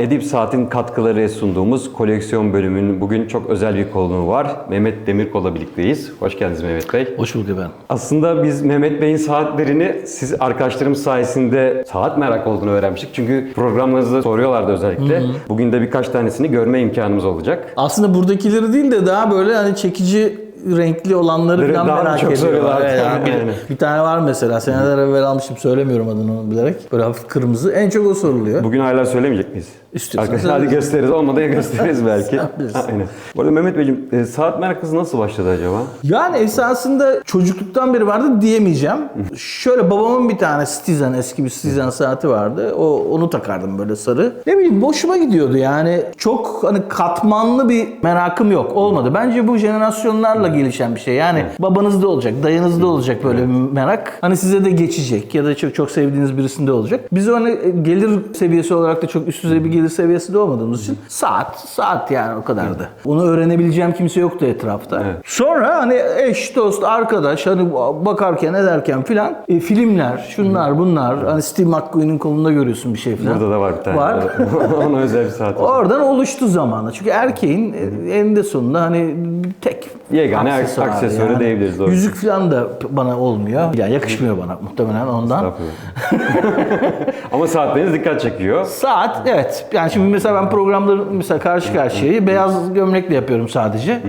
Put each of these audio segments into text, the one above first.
Edip Saat'in katkıları sunduğumuz koleksiyon bölümünün bugün çok özel bir konuğu var. Mehmet Demirkol'la birlikteyiz. Hoş geldiniz Mehmet Bey. Hoş bulduk efendim. Aslında biz Mehmet Bey'in saatlerini siz arkadaşlarımız sayesinde saat merak olduğunu öğrenmiştik. Çünkü programlarınızda soruyorlardı özellikle. Bugün de birkaç tanesini görme imkanımız olacak. Aslında buradakileri değil de daha böyle hani çekici renkli olanları falan merak çok ediyorlar. Evet, yani bir, Aynen. bir tane var mesela seneler evvel almışım söylemiyorum adını bilerek. Böyle hafif kırmızı. En çok o soruluyor. Bugün hala söylemeyecek miyiz? İstiyorsan Arkadaşlar hadi gösteririz. Olmadı ya gösteririz belki. Aynen. Bu arada Mehmet Beyciğim e, saat merakınız nasıl başladı acaba? Yani esasında çocukluktan beri vardı diyemeyeceğim. Şöyle babamın bir tane Citizen, eski bir Citizen saati vardı. O onu takardım böyle sarı. Ne bileyim boşuma gidiyordu yani. Çok hani katmanlı bir merakım yok. Olmadı. Bence bu jenerasyonlarla gelişen bir şey. Yani babanızda olacak, dayınızda olacak böyle bir merak. Hani size de geçecek ya da çok çok sevdiğiniz birisinde olacak. Biz o hani gelir seviyesi olarak da çok üst düzey bir gelir seviyesi de olmadığımız için saat, saat yani o kadardı. Bunu öğrenebileceğim kimse yoktu etrafta. Sonra hani eş, dost, arkadaş hani bakarken ederken filan e, filmler, şunlar bunlar hani Steve McQueen'in kolunda görüyorsun bir şey filan. Burada da var bir tane. Var. Ona özel bir saat. Oradan oluştu zamanla. Çünkü erkeğin e, eninde sonunda hani tek Yegane aksesuarı aksesuarı diyebiliriz, doğru. Yüzük falan da bana olmuyor. Yani yakışmıyor bana muhtemelen ondan. Ama saatleriniz dikkat çekiyor. Saat evet. Yani şimdi mesela ben programları mesela karşı karşıyayı beyaz gömlekle yapıyorum sadece.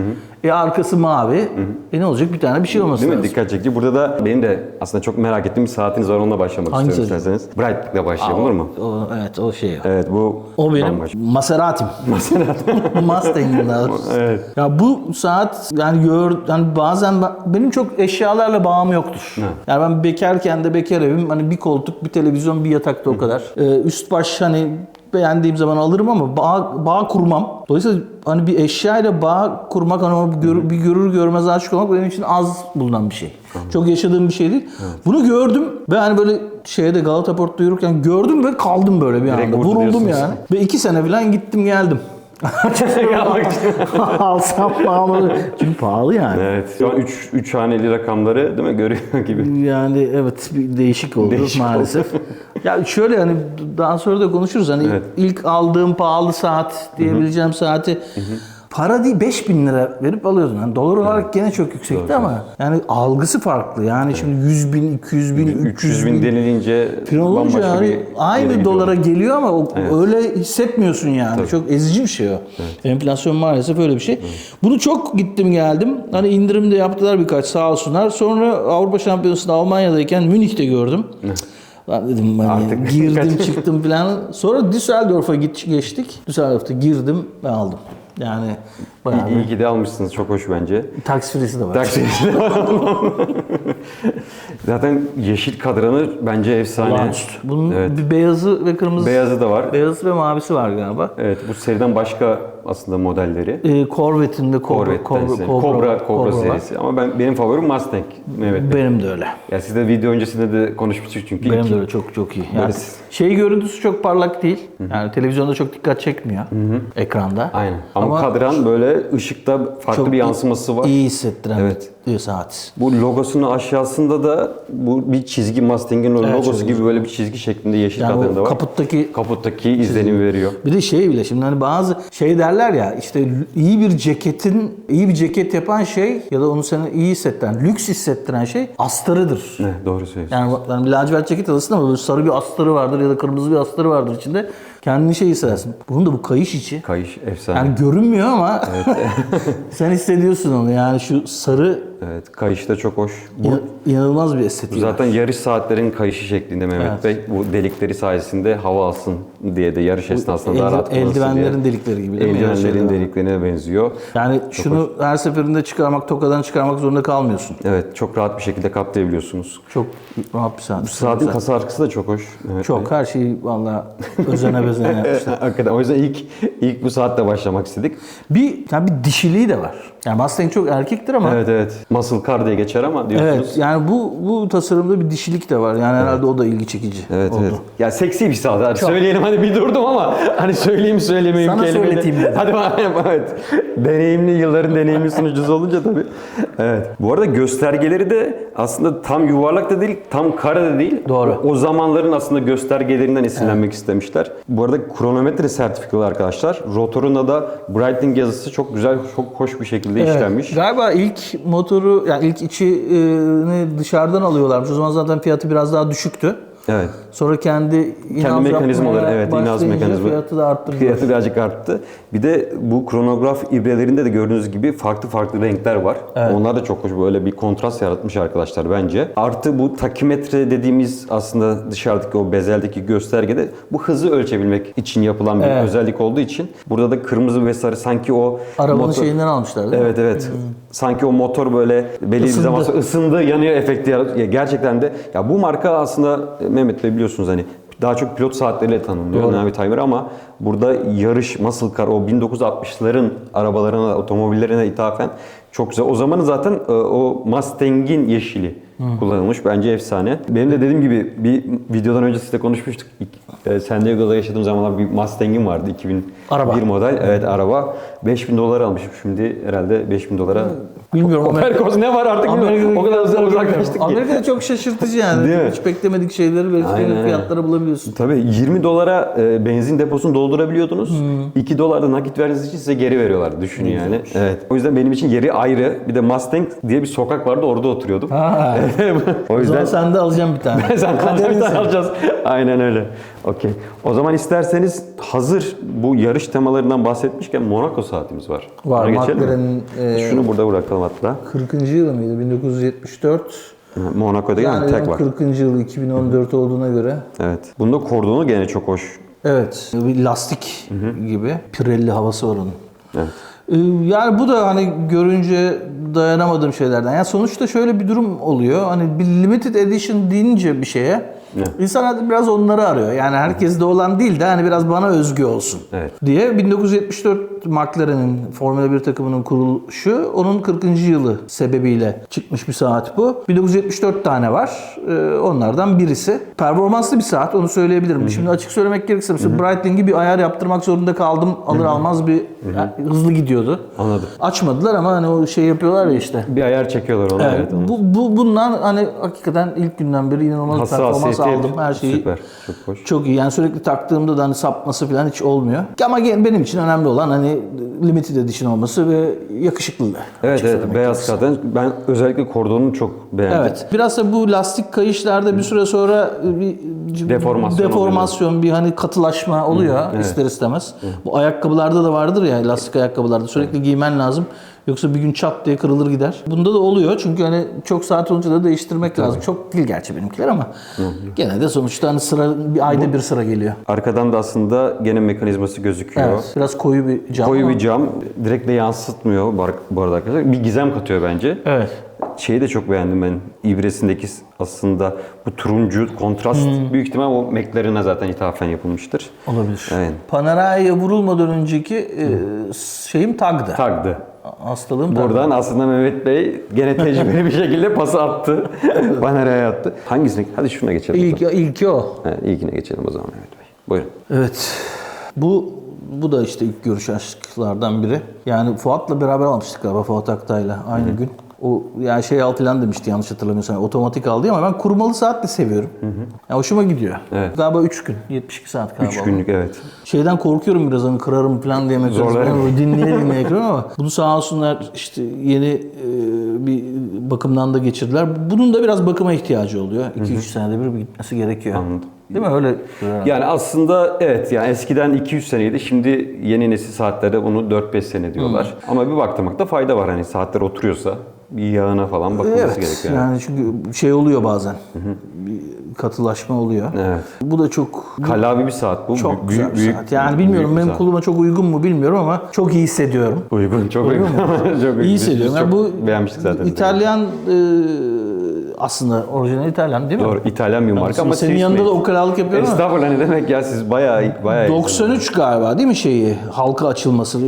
E arkası mavi. E ne olacak? Bir tane bir şey olması Değil mi? lazım. Dikkat çekici. Burada da benim de aslında çok merak ettiğim bir saatiniz var. Onunla başlamak Hangisi istiyorum isterseniz. Bright'le başlayalım olur mu? O, evet o şey. Evet bu O benim bambaşka. Maserati'm. Mustang'im daha doğrusu. Evet. Ya bu saat yani gör yani bazen ben- benim çok eşyalarla bağım yoktur. Yani ben bekarken de bekar evim hani bir koltuk, bir televizyon, bir yatakta o kadar. Ee, üst baş hani beğendiğim zaman alırım ama bağ, bağ kurmam. Dolayısıyla hani bir eşyayla bağ kurmak hani onu gör- bir görür görmez aşık olmak benim için az bulunan bir şey. Çok yaşadığım bir şey değil. Bunu gördüm ve hani böyle şeyde Galata Port'ta yürürken gördüm ve kaldım böyle bir Direkt anda. Vuruldum yani. Ve iki sene falan gittim geldim. Alsam pahalı. Çünkü pahalı yani. Evet. Şu an 3 3 haneli rakamları değil mi görüyor gibi. Yani evet bir değişik oldu Değişik maalesef. ya şöyle hani daha sonra da konuşuruz. Hani Evet. ilk aldığım pahalı saat diyebileceğim saati para değil 5000 lira verip alıyordun. Yani dolar olarak gene çok yüksekti ama yani algısı farklı. Yani şimdi 100 bin, 200 bin, 300 300 bin bin denilince olunca yani bir aynı gidiyor. dolara geliyor ama o- öyle hissetmiyorsun yani. Çok ezici bir şey o. Enflasyon maalesef öyle bir şey. Bunu çok gittim geldim. Hani indirim de yaptılar birkaç sağ olsunlar. Sonra Avrupa Şampiyonası'nda Almanya'dayken Münih'te gördüm. Lan dedim hani Artık girdim çıktım falan. Sonra Düsseldorf'a geçtik. Düsseldorf'ta girdim ve aldım. Yani bayağı İyi, iyi ki de almışsınız. Çok hoş bence. taksi de var. Taksi. Zaten yeşil kadranı bence efsane. Olağanüstü. Bunun Evet. bir beyazı ve kırmızı. Beyazı da var. Beyazı ve mavisi var galiba. Evet bu seriden başka aslında modelleri. Ee, Corvette'in de Cobra, Corvette'den Cobra. Cobra, Cobra. Cobra Cobra serisi. Ama ben benim favorim Mustang Mehmet Bey. Benim de öyle. Ya siz de video öncesinde de konuşmuştuk çünkü. Benim ilk- de öyle çok çok iyi. Yani Böyle- şey görüntüsü çok parlak değil. Yani televizyonda çok dikkat çekmiyor ekranda. Aynen. Ama, kadran böyle ışıkta farklı bir yansıması var. İyi hissettiren Evet. bir saat. Bu logosunun aşağısında da bu bir çizgi Mustang'in Evet, logosu çok gibi böyle bir çizgi şeklinde yeşil Yani kadranı da o var. kaputtaki Kaputtaki izlenim veriyor. bir de şey bile şimdi hani bazı şey derler ya işte iyi bir ceketin iyi bir ceket yapan şey ya da onu sana iyi hissettiren, lüks hissettiren şey astarıdır. Ne, doğru söylüyorsun. Yani, yani bir lacivert ceket alırsın ama böyle sarı bir astarı vardır ya da kırmızı bir astarı vardır içinde. Kendini şey hissedersin. Bunun da bu kayış içi. Kayış efsane. Yani görünmüyor ama sen hissediyorsun onu. Yani şu sarı evet, kayış da çok hoş. Bu inan- inanılmaz bir estetik. zaten yarış saatlerin kayışı şeklinde Mehmet Bey. Bu delikleri sayesinde hava alsın diye de yarış esnasında daha rahat eldivenlerin diye. delikleri gibi değil mi? Eldivenlerin eldiveni. deliklerine benziyor. Yani şunu her seferinde çıkarmak, tokadan çıkarmak zorunda kalmıyorsun. Evet, çok rahat bir şekilde kaptayabiliyorsunuz. Çok rahat bir saat. Saatin Güzel. kasa arkası da çok hoş. Mehmet Çok her şeyi valla özene bezene yapmışlar. Hakikaten. O yüzden ilk ilk bu saatte başlamak istedik. Bir, yani bir dişiliği de var. Yani Mustang çok erkektir ama Evet evet. Muscle car diye geçer ama diyorsunuz. Evet yani bu bu tasarımda bir dişilik de var. Yani herhalde o da ilgi çekici Evet oldu. evet. Ya seksi bir saat. Hadi söyleyelim hadi bir durdum ama hani söyleyeyim söylemeyeyim Sana kelimeyi de- söyleteyim dedim. Hadi bakayım evet. Deneyimli yılların deneyimli sunucusu olunca tabii. Evet. Bu arada göstergeleri de aslında tam yuvarlak da değil, tam kare de değil. Doğru. O, o zamanların aslında göstergelerinden esinlenmek istemişler. Bu arada kronometre sertifikalı arkadaşlar. Rotorunda da Breitling yazısı çok güzel, çok hoş bir şekilde Evet. işlenmiş. Galiba ilk motoru, yani ilk içini dışarıdan alıyorlarmış. O zaman zaten fiyatı biraz daha düşüktü. Evet. Sonra kendi inaz Kendi mekanizmaları, evet inaz mekanizma. Fiyatı da arttırdı. Fiyatı birazcık arttı. Bir de bu kronograf ibrelerinde de gördüğünüz gibi farklı farklı renkler var. Onlar da çok hoş böyle bir kontrast yaratmış arkadaşlar bence. Artı bu takimetre dediğimiz aslında dışarıdaki o bezeldeki göstergede bu hızı ölçebilmek için yapılan bir Evet. özellik olduğu için burada da kırmızı ve sarı sanki o Arabanın motor- şeyinden almışlar değil mi? Evet evet. Sanki o motor böyle belli bir zaman sonra ısındı, yanıyor efekti yaratıyor. Ya Gerçekten de ya bu marka aslında e, Mehmet Bey biliyorsunuz hani daha çok pilot saatleriyle tanınıyor Navi Timer ama burada yarış muscle car o 1960'ların arabalarına, otomobillerine ithafen çok güzel. O zamanın zaten e, o Mustang'in yeşili kullanılmış. Bence efsane. Benim de dediğim gibi bir videodan önce sizle konuşmuştuk. E, San Diego'da yaşadığım zamanlar bir Mustang'im vardı 2001 Araba. model. Evet araba. 5000 dolar almışım. Şimdi herhalde 5000 dolara Bilmiyorum ama Perkos ne var artık bilmiyorum. O kadar uzak- uzaklaştık ki. Amerika'da çok şaşırtıcı yani. Değil mi? Hiç beklemedik şeyleri ve Aynen öyle. fiyatlara bulabiliyorsun. Tabii 20 dolara e, benzin deposunu doldurabiliyordunuz. 2 dolar da nakit verdiğiniz için size geri veriyorlar. Düşünün yani. Evet. O yüzden benim için yeri ayrı. Bir de Mustang diye bir sokak vardı orada oturuyordum. Ha. o O yüzden zaman sen de alacaksın bir tane. sen bir tane alacağız. Aynen öyle. Okey. O zaman isterseniz hazır bu yarış temalarından bahsetmişken Monaco saatimiz var. Var, Ona? McLaren'in, e, Şunu burada bırakalım hatta. 40. yılı mıydı? 1974. Monaco'da yani, tek var. 40. yılı 2014 olduğuna göre. Evet. Bunda kordonu gene çok hoş. Evet. Bir lastik gibi. Pirelli havası var onun. Evet. Ee, Yani bu da hani görünce dayanamadığım şeylerden. Yani sonuçta şöyle bir durum oluyor. Hani bir limited edition deyince bir şeye insanlar biraz onları arıyor. Yani herkeste olan değil de hani biraz bana özgü olsun Evet. diye 1974 McLaren'in Formula 1 takımının kuruluşu onun 40. yılı sebebiyle çıkmış bir saat bu. 1974 tane var. Ee, Onlardan birisi. Performanslı bir saat onu söyleyebilirim. Şimdi açık söylemek gerekirse mesela Breitling'i bir ayar yaptırmak zorunda kaldım. Alır almaz bir yani hızlı gidiyordu. Anladım. Açmadılar ama hani o şey yapıyorlar ya işte. Bir ayar çekiyorlar ona. Evet. onu. Bu, bu bundan hani hakikaten ilk günden beri inanılmaz bir performans Hassasiyeti aldım. Her şeyi Süper. Çok hoş. çok iyi. Yani sürekli taktığımda da hani sapması falan hiç olmuyor. Ama benim için önemli olan hani limited edition olması ve yakışıklılığı. Evet Açık evet beyaz kadın. Ben özellikle kordonunu çok beğendim. Evet. Biraz da bu lastik kayışlarda bir süre sonra bir Deformasyon deformasyon bir hani katılaşma oluyor ister istemez. Bu ayakkabılarda da vardır ya lastik ayakkabılarda sürekli giymen lazım. Yoksa bir gün çat diye kırılır gider. Bunda da oluyor çünkü hani çok saat olunca da değiştirmek lazım. Çok değil gerçi benimkiler ama gene de sonuçta hani sıra bir ayda bir sıra geliyor. Arkadan da aslında gene mekanizması gözüküyor. Evet. Biraz koyu bir cam. Koyu ama- bir cam. Direkt de yansıtmıyor bu ar- bu arada arkadaşlar. Bir gizem katıyor bence. Evet. Şeyi de çok beğendim ben. İbresindeki aslında bu turuncu kontrast büyük ihtimal o McLaren'e zaten ithafen yapılmıştır. Olabilir. Evet. Panera'ya vurulmadan önceki e, şeyim tagdı. Tagdı. Hastalığım. Buradan aslında Mehmet Bey gene tecrübeli bir şekilde pası attı. Bana nereye attı? Hangisine? Hadi şuna geçelim. İlk, ilki o. Evet, ilkine geçelim o zaman Mehmet Bey. Buyurun. Evet. Bu bu da işte ilk görüş aşklardan biri. Yani Fuat'la beraber almıştık galiba Fuat Aktay'la aynı gün. O yani şey al falan demişti yanlış hatırlamıyorsam. Otomatik aldı ama ben kurmalı saat de seviyorum. Yani hoşuma gidiyor. Evet. Galiba 3 gün. 72 saat galiba. 3 günlük evet. Şeyden korkuyorum biraz hani kırarım falan diye mekanizmayı Zorlarım. dinleye dinleye kırıyorum ama bunu sağ olsunlar işte yeni e, bir bakımdan da geçirdiler. Bunun da biraz bakıma ihtiyacı oluyor. 2-3 senede bir gitmesi gerekiyor. Anladım. Değil mi? Öyle. Yani aslında evet yani eskiden 200 seneydi. Şimdi yeni nesil saatlerde bunu 4-5 sene diyorlar. Ama bir baktırmakta fayda var. Hani saatler oturuyorsa yağına falan bakılması Evet. gerekiyor. Yani çünkü şey oluyor bazen. Bir katılaşma oluyor. Evet. Bu da çok Kalabi bir saat bu. çok Büyük- güzel bir büyük- saat. Yani büyük bilmiyorum bir benim saat. kuluma çok uygun mu bilmiyorum ama çok iyi hissediyorum. Uygun, çok uygun. çok uygun. İyi hissediyorum. Yani bu beğenmiştik zaten. İtalyan e, aslında orijinal İtalyan değil mi? Doğru İtalyan bir marka ama senin yanında da ukalalık yapıyor ama. Estağfurullah ne demek ya siz bayağı bayağı iyisiniz. 93 galiba değil mi şeyi halka açılması?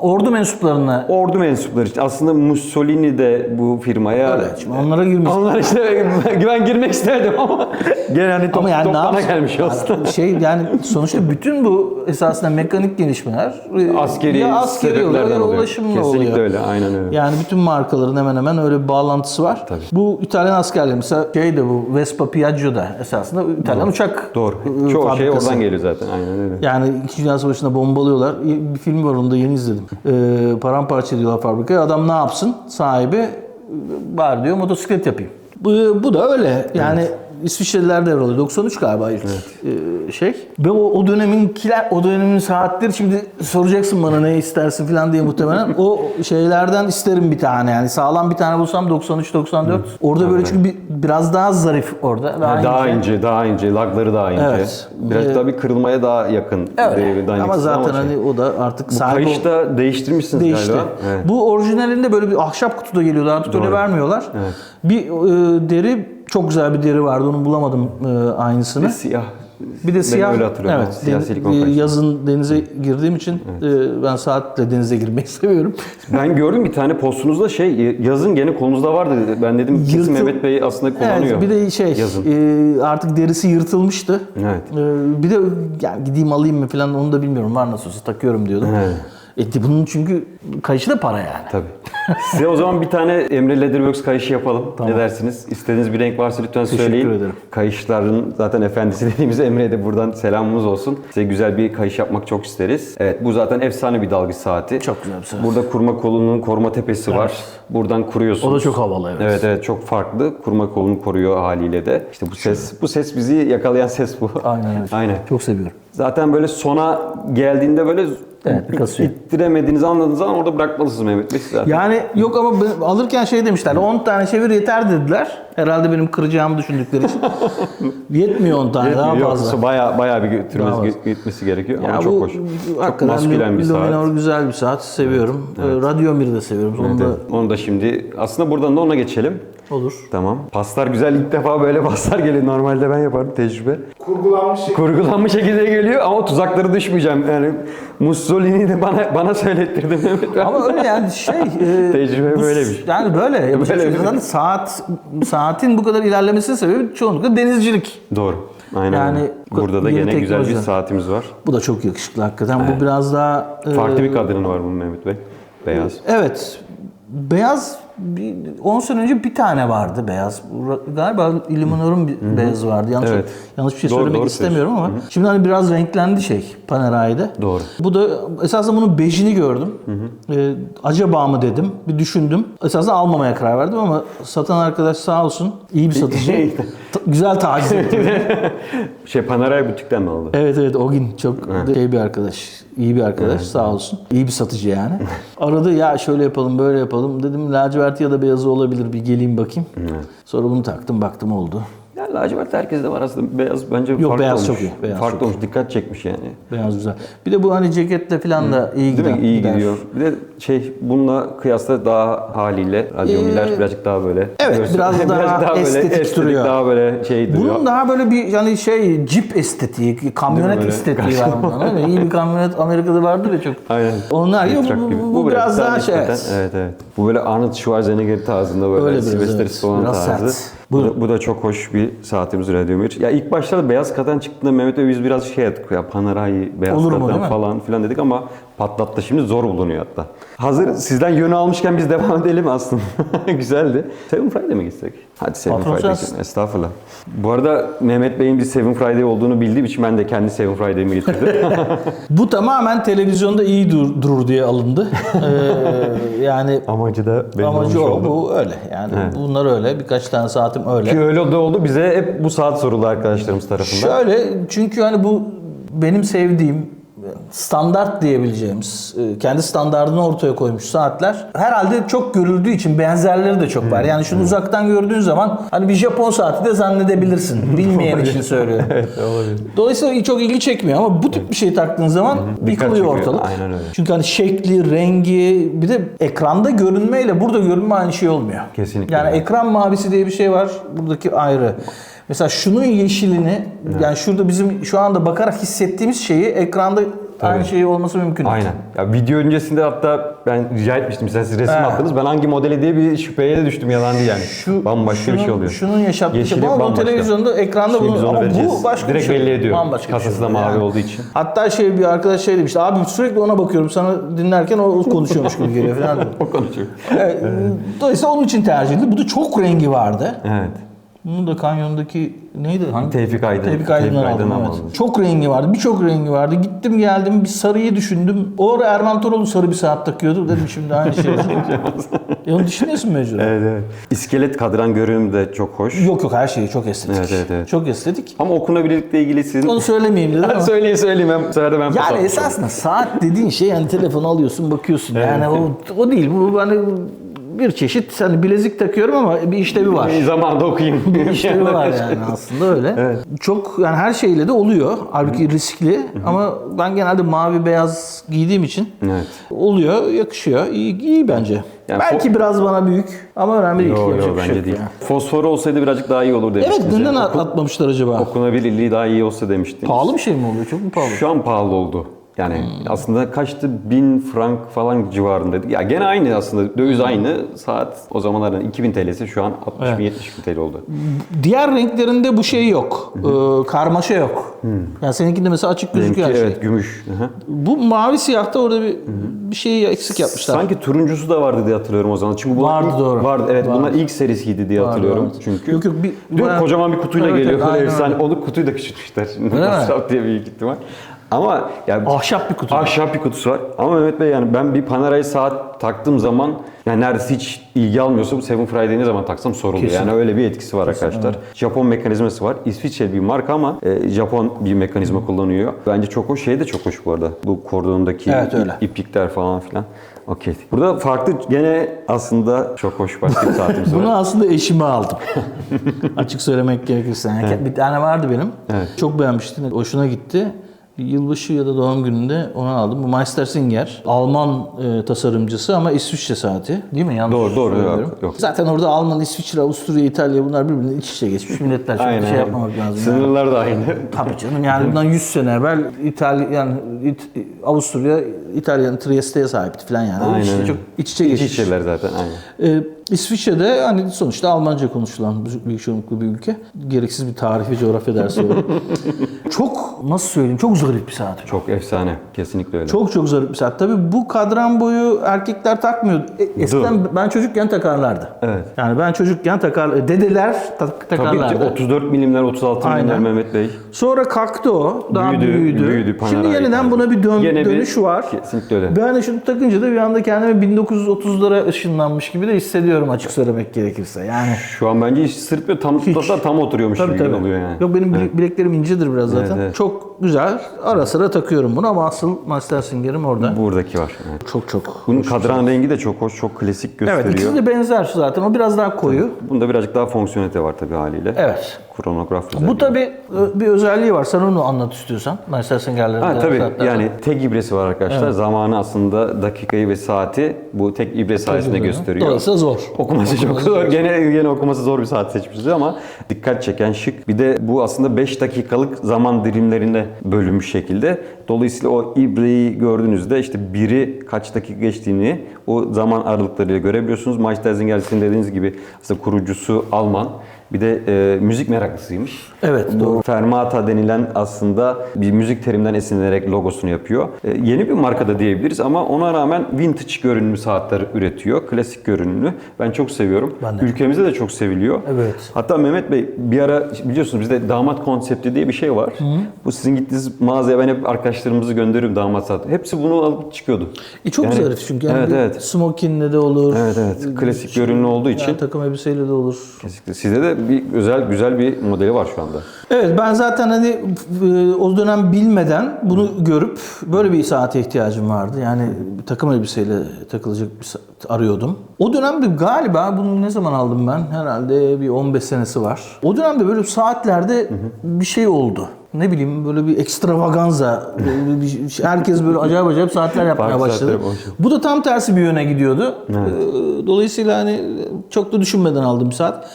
Ordu mensuplarına Ordu mensupları için aslında Mussolini de bu firmaya öyle. Şimdi onlara girmiş. Onlar işte ben girmek isterdim ama gene hani top, Ama yani top ne bana yapsın? gelmiş. Yani şey yani sonuçta bütün bu esasında mekanik gelişmeler e, Askeri ya askeri oluyor ya oluyor. ulaşımla Kesinlikle oluyor. öyle, aynen öyle. Yani bütün markaların hemen hemen öyle bir bağlantısı var. Tabii. Bu İtalyan askerleri mesela şey de bu Vespa Piaggio'da esasında İtalyan uçak Doğru. e, Çoğu şey fabrikası. oradan geliyor zaten. Aynen öyle. Yani İkinci Dünya Savaşı'nda bombalıyorlar. Bir film var onu da yeni izledim. Ee, paramparça ediyorlar fabrikayı. Adam ne yapsın? Sahibi var diyor motosiklet yapayım. Bu, bu da öyle. Yani İsviçreliler devralıyor. 93 galiba ilk e, şey. Ve o, o döneminkiler, o dönemin saatleri şimdi soracaksın bana ne istersin falan diye muhtemelen. o şeylerden isterim bir tane yani. Sağlam bir tane bulsam 93-94. Orada böyle çünkü bir, biraz daha zarif orada. Daha, Daha ince. ince, daha ince, lagları daha ince. Evet. Biraz Ee, tabii kırılmaya daha yakın. Evet. Ama zaten şey. hani o da artık sahibi Kayışı da değiştirmişsiniz değişti. galiba. Evet. Bu orijinalinde böyle bir ahşap kutuda geliyordu. Artık öyle Doğru. vermiyorlar. Bir e, deri çok güzel bir deri vardı. Onu bulamadım e, aynısını. Siyah. Bir de Ben siyah. öyle hatırlıyorum. Evet. Siyah silikon kayışı. yazın denize girdiğim için e, ben saatle denize girmeyi seviyorum. Ben gördüm bir tane postunuzda şey yazın gene kolunuzda vardı. Ben dedim kesin Yırtıl- Mehmet Bey aslında kullanıyor. Evet, bir de şey Yazın. e, artık derisi yırtılmıştı. Evet. E, bir de yani gideyim alayım mı falan onu da bilmiyorum. Var nasıl olsa takıyorum diyordum. Evet. E, bunun çünkü kayışı da para yani. Tabii. Size o zaman bir tane Emre Leatherworks kayışı yapalım. Ne dersiniz? İstediğiniz bir renk varsa lütfen Teşekkür söyleyin. ederim. Kayışların zaten efendisi dediğimiz Emre'ye de buradan selamımız olsun. Size güzel bir kayış yapmak çok isteriz. Evet bu zaten efsane bir dalgıç saati. Çok güzel bir saat. Burada kurma kolunun koruma tepesi var. Buradan kuruyorsunuz. O da çok havalı evet. Evet evet çok farklı. Kurma kolunu koruyor haliyle de. İşte bu ses bu ses bizi yakalayan ses bu. Aynen evet. Aynen. Çok seviyorum. Zaten böyle sona geldiğinde böyle Evet, kasıyor. ittiremediğinizi anladığınız zaman orada bırakmalısınız Mehmet Bey zaten. Yani yok ama ben- alırken şey demişler 10 tane çevir yeter dediler. Herhalde benim kıracağımı düşündükleri için. Yetmiyor 10 tane daha Yetmiyor. fazla. Yok, Bayağı, bayağı bir götürmesi, Daha fazla. gitmesi gerekiyor Ya ama bu çok hoş. Çok maskülen bir Luminor saat. güzel bir saat. Seviyorum. Ee, Radiomir'i de seviyorum. Onu da Evet, Onu da şimdi aslında buradan da ona geçelim. olur. Tamam. Paslar güzel. ilk defa böyle paslar geliyor. Normalde ben yaparım tecrübe. Kurgulanmış şey. Kurgulanmış şekilde geliyor ama tuzakları düşmeyeceğim. Yani Mussolini de bana bana söylettirdi Mehmet. Ama öyle yani şey... e, Tecrübe bu- böyle bir şey. Yani böyle. Yapacak Böyle şey bir. Zaten saat, saatin bu kadar ilerlemesinin sebebi çoğunlukla denizcilik. Doğru. Aynen Yani. Burada da gene güzel bir saatimiz var. Bu da çok yakışıklı hakikaten. Bu biraz daha... e, Farklı bir kadını var bunun Mehmet Bey. Beyaz. Evet. Beyaz bir- 10 sene önce bir tane vardı beyaz. Galiba Illuminor'un bir beyazı vardı. Yanlış, Evet. yanlış bir şey Doğru, söylemek doğru istemiyorum ama şimdi hani biraz renklendi şey Panerai'de. Doğru. Bu da esasında bunun bejini gördüm. Ee, acaba mı dedim. Bir düşündüm. Esasında almamaya karar verdim ama satan arkadaş sağ olsun iyi bir satıcı. Güzel taciz etti. Şey Panerai Butik'ten mi aldı? Evet evet o gün çok şey bir arkadaş, iyi bir arkadaş sağ olsun. İyi bir satıcı yani. Aradı ya şöyle yapalım böyle yapalım dedim laciverti ya da beyazı olabilir bir geleyim bakayım. Sonra bunu taktım baktım oldu. Ya lacivert herkeste var aslında. Beyaz bence Yok, farklı beyaz olmuş. çok iyi, beyaz farklı çok olmuş. Dikkat çekmiş yani. Beyaz güzel. Bir de bu hani ceketle falan da iyi Değil gider. mi? İyi gider. gidiyor. Bir de şey bununla kıyasla daha haliyle radyomiler Ee, birazcık daha böyle. evet, biraz daha estetik duruyor. Daha böyle şey duruyor. Bunun daha böyle bir yani şey cip estetiği, kamyonet Böyle estetiği var bundan. İyi bir kamyonet Amerika'da vardır ya çok. Aynen. Onlar Trak bu, bu, bu böyle biraz daha şey. hakikaten- Evet evet. Bu böyle Arnold Schwarzenegger tarzında böyle Öyle Sylvester evet. Stallone tarzı. sert. Bu, da, bu da çok hoş bir saatimiz Radyomir. Ya ilk başta da beyaz katan çıktığında Mehmet biz biraz şey yaptık ya Panerai beyaz Olur mu, değil katan falan filan dedik ama patlattı şimdi zor bulunuyor hatta. Hazır sizden yönü almışken biz devam edelim aslında. Güzeldi. Seven Friday mi gitsek? Hadi Seven Patron Friday gidelim. Estağfurullah. Bu arada Mehmet Bey'in bir Seven Friday olduğunu bildiğim için ben de kendi Seven Friday'imi getirdim. Bu tamamen televizyonda iyi dur- durur diye alındı. Ee, yani Amacı da belli amacı olmuş o. oldu. Bu öyle. Yani bunlar öyle. Birkaç tane saatim öyle. Ki öyle de oldu. Bize hep bu saat soruldu arkadaşlarımız tarafından. Şöyle çünkü hani bu benim sevdiğim standart diyebileceğimiz, e, kendi standartını ortaya koymuş saatler. Herhalde çok görüldüğü için benzerleri de çok var. Yani şunu uzaktan gördüğün zaman hani bir Japon saati de zannedebilirsin. Bilmeyen için söylüyorum. Dolayısıyla çok ilgi çekmiyor ama bu tip bir şey taktığın zaman yıkılıyor ortalık. Aynen öyle. Çünkü hani şekli, rengi bir de ekranda görünmeyle burada görünme aynı şey olmuyor. Kesinlikle. Yani ekran mavisi diye bir şey var. Buradaki ayrı. Mesela şunun yeşilini yani şurada bizim şu anda bakarak hissettiğimiz şeyi ekranda aynı şey olması mümkün. değil. Aynen. Ya video öncesinde hatta ben rica etmiştim mesela siz resim He. attınız. Ben hangi modele diye bir şüpheye de düştüm yalan değil yani. Şu, Bambaşka bir şey şunun- oluyor. Şunun yaşattığı şey. Yeşili Ama bu bambaşka. televizyonda ekranda Şimdi bunu ama vereceğiz. bu başka Direkt bir şey. belli ediyor. Bambaşka bir Kasası şey da mavi yani. olduğu için. Hatta şey bir arkadaş şey demişti. Abi sürekli ona bakıyorum sana dinlerken o konuşuyormuş gibi geliyor falan. O konuşuyor. Evet, Dolayısıyla onun için tercih edildi. Bu da çok rengi vardı. Evet. Bunu da kanyondaki neydi? Hangi? Tevfik Aydın. Tevfik Aydın'dan Tevfik aldım. Aydın'dan Evet. aldım. Çok rengi vardı. Birçok rengi vardı. Gittim geldim bir sarıyı düşündüm. O ara Erman Toroğlu sarı bir saat takıyordu. Dedim şimdi aynı şey e onu düşünüyorsun mecbur. Evet evet. İskelet kadran görünümü de çok hoş. Yok yok her şeyi çok estetik. Evet, evet, evet. Çok estetik. Ama okunabilirlikle ilgili sizin... Onu söylemeyeyim dedim ama. söyleyin söyleyeyim. Ben, bu sefer de ben Yani esasında saat dediğin şey yani telefonu alıyorsun bakıyorsun. Yani o, o değil. Bu hani bir çeşit hani bilezik takıyorum ama bir işlevi var. oldum. Zamanında okuyayım. bir işlevi var yani aslında öyle. Çok yani her şeyle de oluyor. Halbuki riskli ama ben genelde mavi beyaz giydiğim için Evet. oluyor, yakışıyor. İyi, iyi bence. Yani Belki biraz bana büyük ama önemli değil. Yok Yapacak yok bir şey bence yok değil. yani. Fosforu olsaydı birazcık daha iyi olur demiştiniz. Evet neden yani. at- atmamışlar acaba? Okunabilirliği daha iyi olsa demiştiniz. Pahalı bir şey mi oluyor? Çok mu pahalı? Şu an pahalı oldu. Yani Hmm. aslında kaçtı? 1000 frank falan civarındaydı. Ya gene aynı aslında. Döviz aynı. Saat o zamanların 2000 TL'si şu an 60 bin 70 bin TL oldu. Diğer renklerinde bu şey yok. Ee, karmaşa yok. Yani seninkinde mesela açık Benimki gözüküyor her şey. evet gümüş. Bu mavi siyahta orada bir bir şeyi eksik yapmışlar. Sanki turuncusu da vardı diye hatırlıyorum o zaman. Çünkü bunlar Vardı, ilk- doğru. Vardı evet. Vardı. Bunlar ilk serisiydi diye hatırlıyorum. vardı. Çünkü. Yok, yok, bir- bayağı- kocaman bir kutuyla Evet, geliyor. evet, efsane. Onu kutuyu da küçültmüşler. Masraf diye büyük ihtimal. Ama yani Ahşap bir kutu. Ahşap bir kutusu var. Ama Mehmet Bey yani ben bir Panerai saat taktığım zaman yani neredeyse hiç ilgi almıyorsa bu Seven Friday ne zaman taksam soruluyor. Kesin. Yani öyle bir etkisi var arkadaşlar. Japon mekanizması var. İsviçre bir marka ama e, Japon bir mekanizma kullanıyor. Bence çok hoş. Şey de çok hoş bu arada. Bu kordondaki Evet, öyle. iplikler falan filan. Okey. Burada farklı gene aslında çok hoş başka bir saatimiz var. Bunu aslında eşime aldım. Açık söylemek gerekirse. Yani Bir tane vardı benim. Evet. Çok beğenmiştim. Hoşuna gitti. Yılbaşı ya da doğum gününde onu aldım. Bu Meister Singer. Alman e, tasarımcısı ama İsviçre saati. Değil mi? Yanlış Doğru, doğru. Yok, yok. Zaten orada Alman, İsviçre, Avusturya, İtalya bunlar birbirine iç içe geçmiş milletler. Çok bir şey yapmamak lazım. yani. Sınırlar da aynı. Tabii canım yani bundan 100 sene evvel İtalya yani İt- Avusturya İtalya'nın Trieste'ye sahipti falan yani. Aynen İşte çok iç içe İç geçmiş. içeler zaten aynen. Ee, İsviçre'de hani sonuçta Almanca konuşulan büyük çoğunluklu bir ülke. Gereksiz bir tarih ve coğrafya dersi var. çok nasıl söyleyeyim çok zarif bir saat. Çok efsane. Kesinlikle öyle. Çok çok zarif bir saat. Tabii bu kadran boyu erkekler takmıyor. E, eskiden ben çocukken takarlardı. Evet. Yani ben çocukken takar, dedeler tak, Tabii takarlardı. ki 34 milimler, 36 milimler Aynen. Mehmet Bey. Sonra kalktı o. Daha Büyüdü, büyüdü. büyüdü, Şimdi yeniden buna bir dön, bir- dönüş var. Kesinlikle öyle. Ben de şunu takınca da bir anda kendimi 1930'lara ışınlanmış gibi de hissediyorum açık söylemek gerekirse. Yani Şu an bence hiç sırpıyor. Tam tutlasa tam oturuyormuş tabii gibi tabii. oluyor yani. Yok benim bilek- bileklerim incedir biraz zaten. Evet, evet. Çok güzel. Ara sıra takıyorum bunu ama asıl Master Singer'im orada. Buradaki var. Evet. Çok çok. Bunun kadran rengi de çok hoş, çok klasik gösteriyor. Evet ikisi de benzer zaten. O biraz daha koyu. Bunda birazcık daha fonksiyonelite var tabii haliyle. Evet. Kronograf Bu özelliği. tabii ö- bir özelliği var. Sen onu anlat istiyorsan. Master Singer'lerin. Ha, diğer tabii saatlerden. yani tek ibresi var arkadaşlar. Zamanı aslında dakikayı ve saati bu tek ibre sayesinde Tabii. gösteriyor. Dolayısıyla zor. Okuması çok zor. Gene gene okuması zor bir saat seçmişiz ama dikkat çeken şık. Bir de bu aslında 5 dakikalık zaman dilimlerine bölünmüş şekilde. Dolayısıyla o ibreyi gördüğünüzde işte biri kaç dakika geçtiğini o zaman aralıklarıyla görebiliyorsunuz. Meistersinger sizin dediğiniz gibi aslında kurucusu Alman. Bir de e, müzik meraklısıymış. Evet, Bu doğru. Fermata denilen aslında bir müzik terimden esinlenerek logosunu yapıyor. E, yeni bir markada diyebiliriz ama ona rağmen vintage görünümlü saatler üretiyor. Klasik görünümlü. Ben çok seviyorum. Ben de. Ülkemizde de çok seviliyor. Evet. Hatta Mehmet Bey bir ara biliyorsunuz bizde damat konsepti diye bir şey var. Bu sizin gittiğiniz mağazaya ben hep arkadaşlarımızı gönderiyorum damat saati. Hepsi bunu alıp çıkıyordu. E çok Yani- zarif çünkü. Yani evet evet. Smokingle de olur. Evet evet. Klasik görünümlü olduğu için. Yani takım elbiseyle de olur. Kesinlikle. Sizde de bir özel güzel bir modeli var şu anda. Evet ben zaten hani e, o dönem bilmeden bunu görüp böyle bir saate ihtiyacım vardı. Yani takım elbiseyle takılacak bir arıyordum. O dönemde galiba bunu ne zaman aldım ben? Herhalde bir 15 senesi var. O dönemde böyle saatlerde bir şey oldu. Ne bileyim böyle bir ekstravaganza, böyle bir şey- herkes böyle acayip acayip saatler yapmaya başladı. Bu da tam tersi bir yöne gidiyordu. Ee, Dolayısıyla hani çok da düşünmeden aldım bir saat.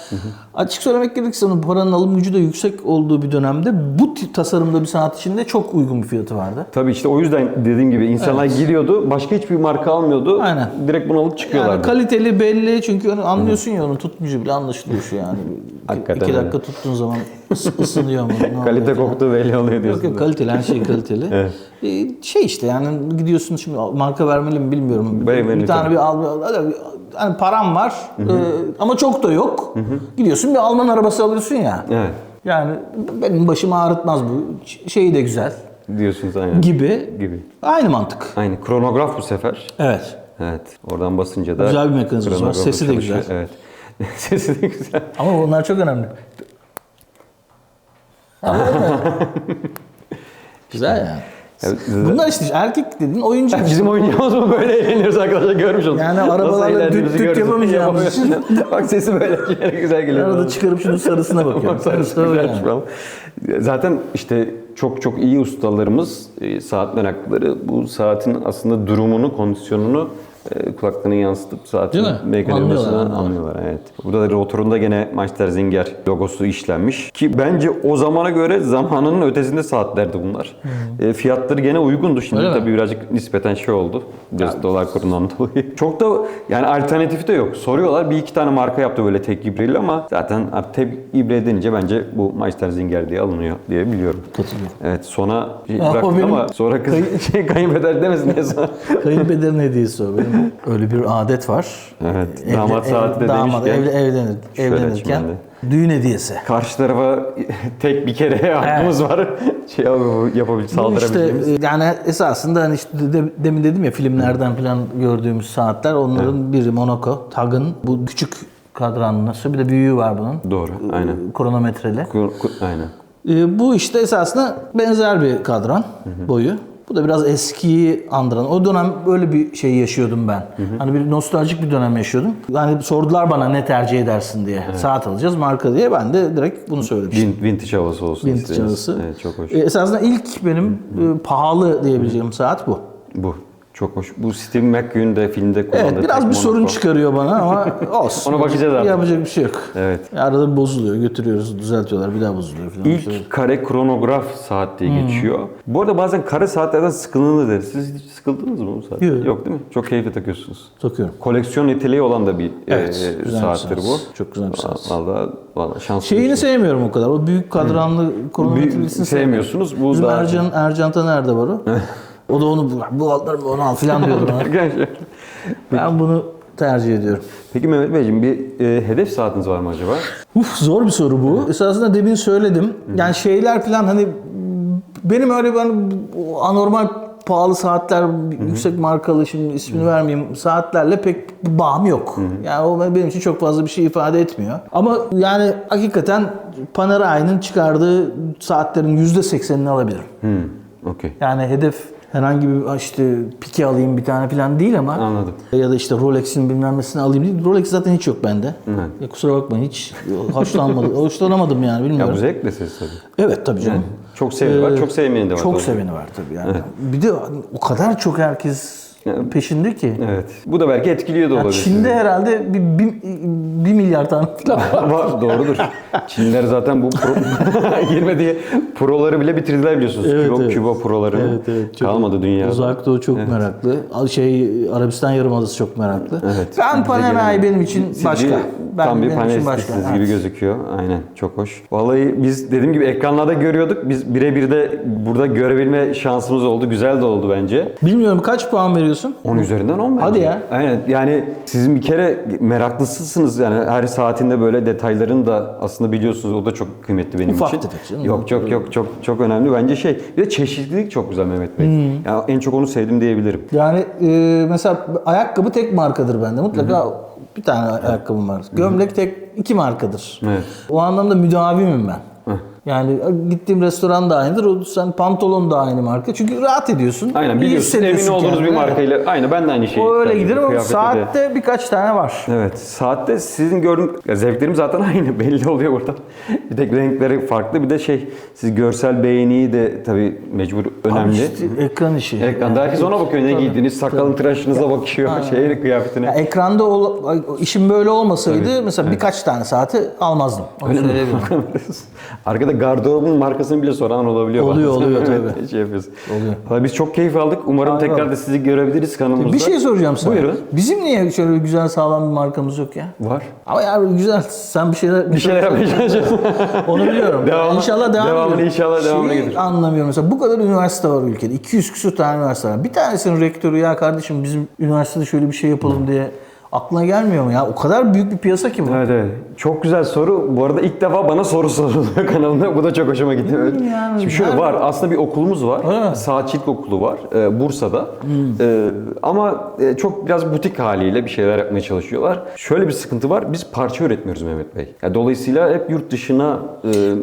Açık söylemek gerekirse paranın alım gücü de yüksek olduğu bir dönemde bu tasarımda bir saat içinde çok uygun bir fiyatı vardı. Tabii işte o yüzden dediğim gibi insanlar giriyordu, başka hiçbir marka almıyordu. Aynen. Direkt bunu alıp Yani çıkıyorlardı. kaliteli belli çünkü hani anlıyorsun ya onun tutmucu bile anlaşılıyor şu yani. Hakikaten İki öyle. dakika tuttuğun zaman ıs- ısınıyor ne Kalite koktu belli oluyor Yok diyorsun. yok kaliteli her şey kaliteli. Evet. Ee, şey işte yani gidiyorsun şimdi marka vermeli mi bilmiyorum. Vermeli bir tane tabii. bir al hani param var e, ama çok da yok. Gidiyorsun bir Alman arabası alıyorsun ya. Evet. Yani benim başımı ağrıtmaz bu. Şeyi de güzel Diyorsunuz aynen. gibi. Gibi. Aynı mantık. Aynı. Kronograf bu sefer. Evet. Evet. Oradan basınca da Güzel bir kronografı Sesi de güzel. Evet. Sesi de güzel. Ama bunlar çok önemli. güzel yani. Evet, Bunlar işte erkek dediğin oyuncu. Bizim oynayacağımız mı böyle eğleniyoruz arkadaşlar görmüş olduk. Yani arabalarla düt düt yapamayacağımız için. Bak sesi böyle güzel geliyor. Arada çıkarıp şunun sarısına bakıyorum. Bak sarısı güzelmiş yani. Zaten işte çok çok iyi ustalarımız, e, saat meraklıları bu saatin aslında durumunu, kondisyonunu e, kulaklarına yansıtıp saatin mi? mekanizmasını Anlıyorlar, anlıyorlar. Evet. Burada da rotorunda gene Meister Zinger logosu işlenmiş. Ki bence o zamana göre zamanının ötesinde saatlerdi bunlar. E, fiyatları gene uygundu. Şimdi Hmm. Öyle mi? tabii birazcık nispeten şey oldu. Biraz dolar kurundan dolayı. Çok da yani alternatifi de yok. Soruyorlar bir iki tane marka yaptı böyle tek ibreli ama zaten tek ibre denince bence bu Meister Zinger diye alınıyor diye biliyorum. Katılıyorum. Evet sona şey benim- ama sonra kız şey kayınpeder demesin diye sonra. Kayınpederin hediyesi o. Benim öyle bir adet var. Evet, Evli- damat saati de damat demişken- evli, evlenir, evlenirken düğün hediyesi. Karşı tarafa tek bir kere hakkımız var. Şey yapabil Bu saldırabileceğimiz. işte yani esasında hani işte de- demin dedim ya filmlerden falan gördüğümüz saatler onların biri Monaco, Tag'ın bu küçük kadranlı nasıl bir de büyüğü var bunun. Doğru, aynen. Kronometreli. Ku- ku- Aynen. Ee, bu işte esasında benzer bir kadran boyu. Bu da biraz eskiyi andıran. O dönem böyle bir şey yaşıyordum ben. Hani bir nostaljik bir dönem yaşıyordum. Yani sordular bana ne tercih edersin diye. Saat alacağız marka diye. Ben de direkt bunu söylemiştim. Vin- Vintage havası olsun Vintage istediniz. havası. Evet, çok hoş. Ee, esasında ilk benim e, pahalı diyebileceğim saat bu. Bu. Çok hoş. Bu Steve McQueen de filmde kullandığı Evet biraz bir sorun çıkarıyor bana ama olsun. Ona bakacağız artık. Yapacak bir şey yok. Evet. Arada bir bozuluyor, götürüyoruz, düzeltiyorlar, bir daha bozuluyor falan. İlk kare kronograf saat diye Hmm. geçiyor. Bu arada bazen kare saatlerden sıkılınır Siz hiç sıkıldınız mı bu saat? Yok. Yok değil mi? Çok keyifli takıyorsunuz. takıyorum. Koleksiyon niteliği olan da bir Evet, e, güzel bir saattir saat. bu. Çok güzel bir saat. Valla valla şanslı. Şeyini şey. sevmiyorum o kadar. O büyük kadranlı Büyük- sevmiyorum. sevmiyorsunuz. Bu Bizim daha- Ercan, Ercan Taner de var o. o da onu bu altlar mı onu al filan diyordu bana. Ben bunu tercih ediyorum. Peki Mehmet Beyciğim bir e, hedef saatiniz var mı acaba? Uf zor bir soru bu. Esasında demin söyledim. Yani şeyler falan hani benim öyle ben bu anormal pahalı saatler, yüksek markalı şimdi ismini vermeyeyim saatlerle pek bağım yok. Yani o benim için çok fazla bir şey ifade etmiyor. Ama yani hakikaten Panerai'nin çıkardığı saatlerin %80'ini alabilirim. Hmm, okey. Yani hedef herhangi bir işte pike alayım bir tane falan değil ama Anladım. ya da işte Rolex'in bilmem nesini alayım değil. Rolex zaten hiç yok bende. Evet. Ya kusura bakmayın hiç hoşlanmadım. hoşlanamadım yani Ya bilmiyorum. bu zevk meselesi tabii. Evet tabii canım. Çok seveni var, Ee, çok sevmeyeni de var. Çok tabii. seveni var tabii yani. Bir de o kadar çok herkes peşinde ki. Evet. Bu da belki etkiliyor da olabilir. Çin'de herhalde bir, bir, bir milyar tane falan var. Doğrudur. Çinliler zaten bu pro... girme diye proları bile bitirdiler biliyorsunuz. Evet, Küba, evet. Küba prolarını. Evet, evet, çok- Kalmadı dünyada. Uzak Doğu çok meraklı. Şey Arabistan Yarımadası çok meraklı. Evet. Ben Panerai benim için Siz başka. Ben, tam bir başka. gibi Evet. gözüküyor. Aynen. Çok hoş. Vallahi biz dediğim gibi ekranlarda görüyorduk. Biz birebir de burada görebilme şansımız oldu. Güzel de oldu bence. Bilmiyorum kaç puan veriyorsun? Diyorsun? 10 üzerinden 10 bence. Hadi ya. Aynen. Yani sizin bir kere meraklısısınız yani her saatinde böyle detayların da aslında biliyorsunuz o da çok kıymetli benim Ufak için. canım. Yok çok yok çok çok önemli bence şey. Bir de çeşitlilik çok güzel Mehmet Bey. Hmm. Ya en çok onu sevdim diyebilirim. Yani e, mesela ayakkabı tek markadır bende. Mutlaka bir tane ayakkabım var. Gömlek tek iki markadır. Evet. O anlamda müdavimim ben. Yani gittiğim restoran da aynıdır. O sen pantolon da aynı marka. Çünkü rahat ediyorsun. Aynen biliyorsun emin olduğunuz bir markayla. Aynen ben de aynı şeyi. O öyle gider ama Kıyafette de. saatte birkaç tane var. Evet. Saatte sizin gördüğüm zevklerim zaten aynı belli oluyor burada. Bir tek renkleri farklı. Bir de şey siz görsel beğeniyi de tabii mecbur önemli. İşte ekran işi. Ekranda herkes ona bakıyor. Ne giydiniz? Sakalın tıraşınıza bakıyor. Şeye kıyafetine. Ya ekranda ol, işim böyle olmasaydı mesela birkaç tane saati almazdım. Onu söyleyebilirim. Arkada gardırobun markasını bile soran olabiliyor. Oluyor, bazen. oluyor tabii. Şey yapıyoruz. Oluyor. Valla Biz çok keyif aldık. Umarım Harika. tekrar da sizi görebiliriz kanalımızda. Bir şey soracağım sana. Buyurun. Bizim niye şöyle güzel sağlam bir markamız yok ya? Var. Ama ya güzel. Sen bir şeyler Bir şeyler çalışıyoruz. Onu biliyorum. Devamı- inşallah devam devamını ediyor. inşallah devamını Şeyi getir. anlamıyorum mesela bu kadar üniversite var ülkede. 200 küsur tane üniversite var. Bir tanesinin rektörü ya kardeşim bizim üniversitede şöyle bir şey yapalım diye aklına gelmiyor mu ya? O kadar büyük bir piyasa ki bu. Evet evet. Çok güzel soru. Bu arada ilk defa bana soru soruluyor kanalımda. Bu da çok hoşuma gitti. Evet. yani. Şimdi şöyle Nerede? var. Aslında bir okulumuz var. Öyle? Saatçilik okulu var. e, Bursa'da. E, ama e, çok biraz butik haliyle bir şeyler yapmaya çalışıyorlar. Şöyle bir sıkıntı var. Biz parça üretmiyoruz Mehmet Bey. Yani dolayısıyla hep yurt dışına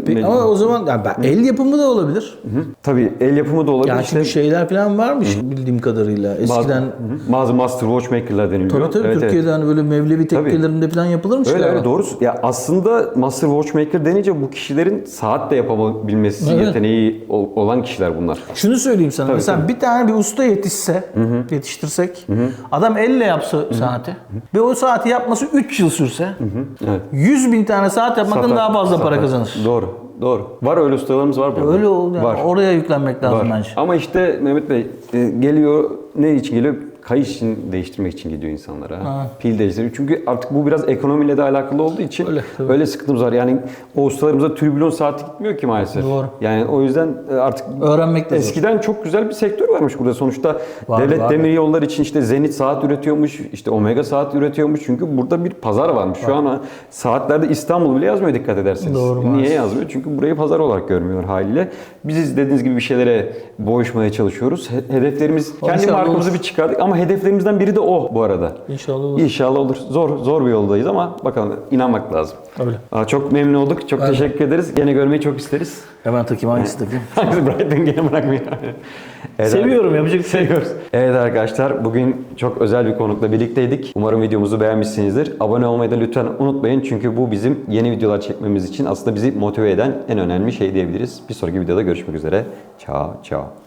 e, Ama o zaman yani ben, el yapımı da olabilir. Hı. Tabii el yapımı da olabilir. Yani İşte şeyler falan varmış bildiğim kadarıyla. bazı, Eskiden hı. bazı master watchmaker'lar deniliyor. tabii tabii Evet, evet. Türkiye'de hani böyle Mevlevi tekkelerinde falan yapılırmış Öyle ya. öyle doğru. Ya aslında Master Watchmaker denince bu kişilerin saat de yapabilmesi Evet. yeteneği ol- olan kişiler bunlar. Şunu söyleyeyim sana. mesela bir tane bir usta yetişse, yetiştirsek, adam elle yapsa saati ve o saati yapması 3 yıl sürse, Evet. 100 bin tane saat yapmaktan Satar, daha fazla para satar. kazanır. Doğru. Doğru. Var öyle ustalarımız var burada. Öyle oldu. Yani Var. Oraya yüklenmek lazım Var. bence. Ama işte Mehmet Bey e, geliyor ne için geliyor? Kayış için değiştirmek için gidiyor insanlara. Ha. Pil değiştiriyor. Çünkü artık bu biraz ekonomiyle de alakalı olduğu için Öyle, tabii. öyle sıkıntımız var. Yani o ustalarımıza türbülon saati gitmiyor ki maalesef. Doğru. Yani o yüzden e, artık Öğrenmek de zor. Eskiden çok güzel bir sektör varmış burada. Sonuçta Var, devlet var. demir yolları için işte Zenit saat üretiyormuş, işte Omega saat üretiyormuş. Çünkü burada bir pazar varmış. Şu an saatlerde İstanbul bile yazmıyor dikkat ederseniz. Doğru, Niye maalesef. yazmıyor? Çünkü burayı pazar olarak görmüyor haliyle. Biz dediğiniz gibi bir şeylere boğuşmaya çalışıyoruz. He- Hedeflerimiz, kendi markamızı bir çıkardık ama hedeflerimizden biri de o bu arada. İnşallah olur. İnşallah olur. Zor zor bir yoldayız ama bakalım inanmak lazım. Öyle. Aa, çok memnun olduk. Çok teşekkür ederiz. Gene görmeyi çok isteriz. Hemen takayım hangisi takayım? Hangisi Brighton gene bırakmıyor. Evet, Seviyorum yapacak bir şey. Seviyoruz. Evet arkadaşlar bugün çok özel bir konukla birlikteydik. Umarım videomuzu beğenmişsinizdir. Abone olmayı da lütfen unutmayın. Çünkü bu bizim yeni videolar çekmemiz için aslında bizi motive eden en önemli şey diyebiliriz. Bir sonraki videoda görüşmek üzere. Ciao ciao.